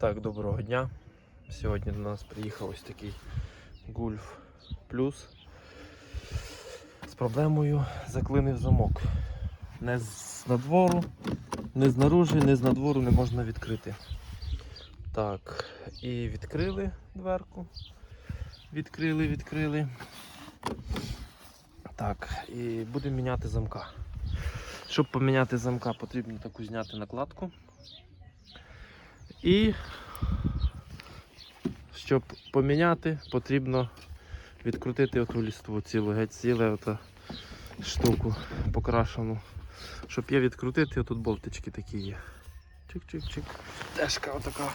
Так, доброго дня. Сьогодні до нас приїхав ось такий Гульф Плюс. З проблемою заклинив замок. Не з надвору, не знаружи, не з надвору не можна відкрити. Так, і відкрили дверку. Відкрили, відкрили. Так, і будемо міняти замка. Щоб поміняти замка, потрібно таку зняти накладку. І щоб поміняти, потрібно відкрутити оту ліству цілу, геть ціле ота штуку покрашену. Щоб її відкрутити, отут болтички такі є. Чик-чик-чик. Тежка отака.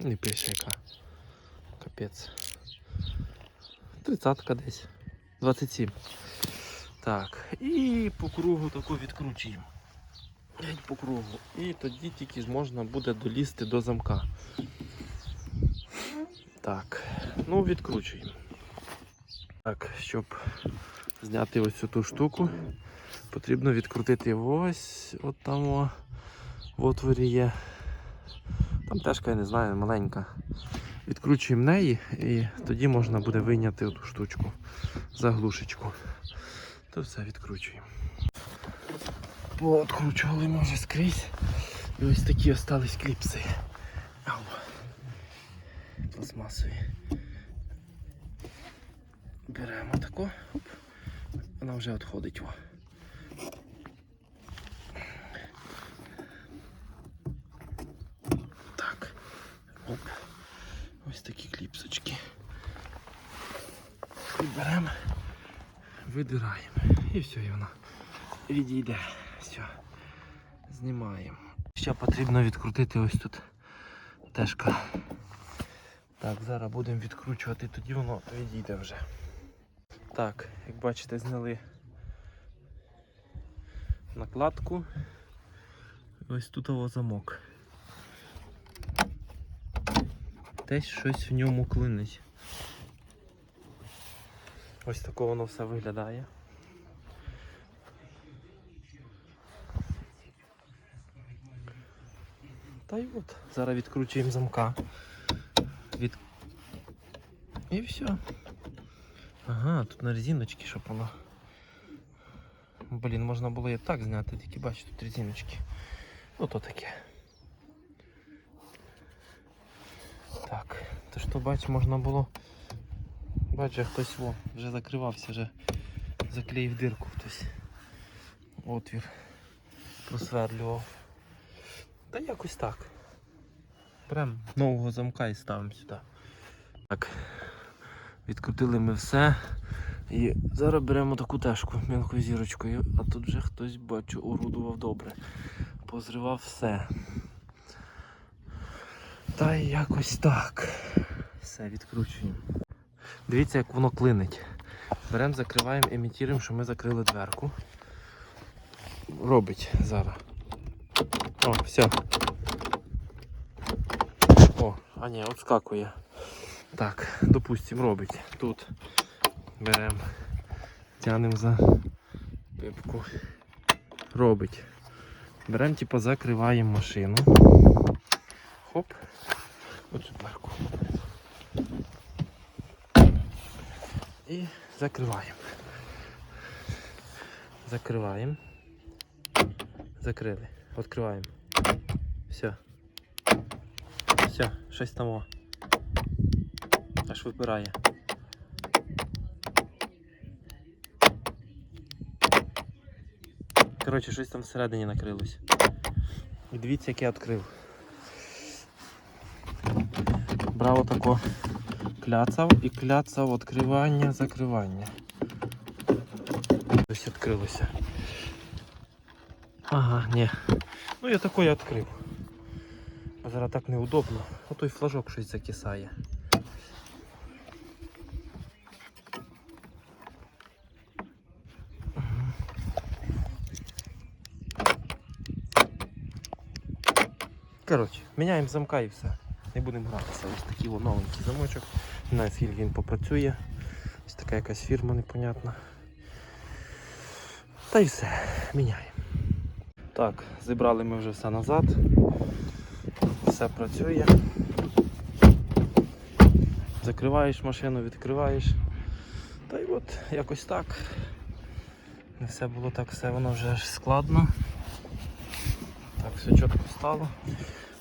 Не пише яка. Капець. Тридцатка десь. 27. Так. І по кругу таку відкручуємо. Геть по кругу. І тоді тільки можна буде долізти до замка. Так, ну відкручуємо. Так, щоб зняти ось цю ту штуку, потрібно відкрутити ось от там в отворі є. Там тежка, я не знаю, маленька. Відкручуємо неї і тоді можна буде вийняти оту штучку, заглушечку. То все відкручуємо. Пооткручували ми вже скрізь. І ось такі остались кліпси. Ау. Пластмасові. Беремо таку. Оп. Вона вже відходить. О. Так. Оп. Ось такі кліпсочки. І беремо, видираємо. І все, і вона відійде. Все. Знімаємо. Ще потрібно відкрутити ось тут тежка. Так, зараз будемо відкручувати, тоді воно відійде вже. Так, як бачите, зняли накладку. Ось тут його замок. Десь щось в ньому клинить. Ось тако воно все виглядає. Та й от, зараз відкручуємо замка. Від... І все. Ага, тут на резиночки, щоб воно. Блін, можна було і так зняти, тільки бачу тут резиночки. Ну то таке. Так, то що бач, можна було. Бачу, хтось во, вже закривався, вже заклеїв дирку хтось. Отвір просверлював. Та якось так. Прям нового замка і ставимо сюди. Так. Відкрутили ми все. І зараз беремо таку тежку мілкою зірочкою, а тут вже хтось бачу орудував добре. Позривав все. Та якось так. Все, відкручуємо. Дивіться, як воно клинить. Беремо, закриваємо, імітуємо, що ми закрили дверку. Робить зараз. О, все. О, а ні, отскакує. Так, допустим, робить. Тут беремо, тянемо за пипку. Робить. Беремо, типу, закриваємо машину. Хоп. Оцю дверку. І закриваємо. Закриваємо. Закрили. Відкриваємо. Все. Все, щось там. о. Аж випирає. Коротше, щось там всередині накрилось. І дивіться, як я відкрив. Браво тако кляцав і кляцав відкривання, закривання. Ось відкрилося. Ага, ні. Ну я такое відкрив. Зараз так неудобно. А той флажок щось закисає. Коротше, міняємо замка і все. Не будемо гратися. Ось такий о, новенький замочок. Не знаю, скільки він попрацює. Ось така якась фірма непонятна. Та й все, міняємо. Так, зібрали ми вже все назад. Все працює. Закриваєш машину, відкриваєш. Та й от якось так. Не все було так, все воно вже аж складно. Так, все чітко стало,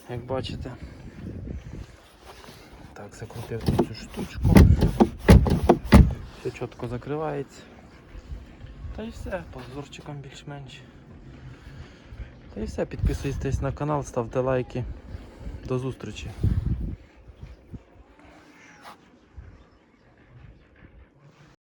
як бачите. Так, закрутив цю штучку. Все чітко закривається. Та й все, по зазорчикам більш-менш. Та й все, підписуйтесь на канал, ставте лайки. До зустрічі.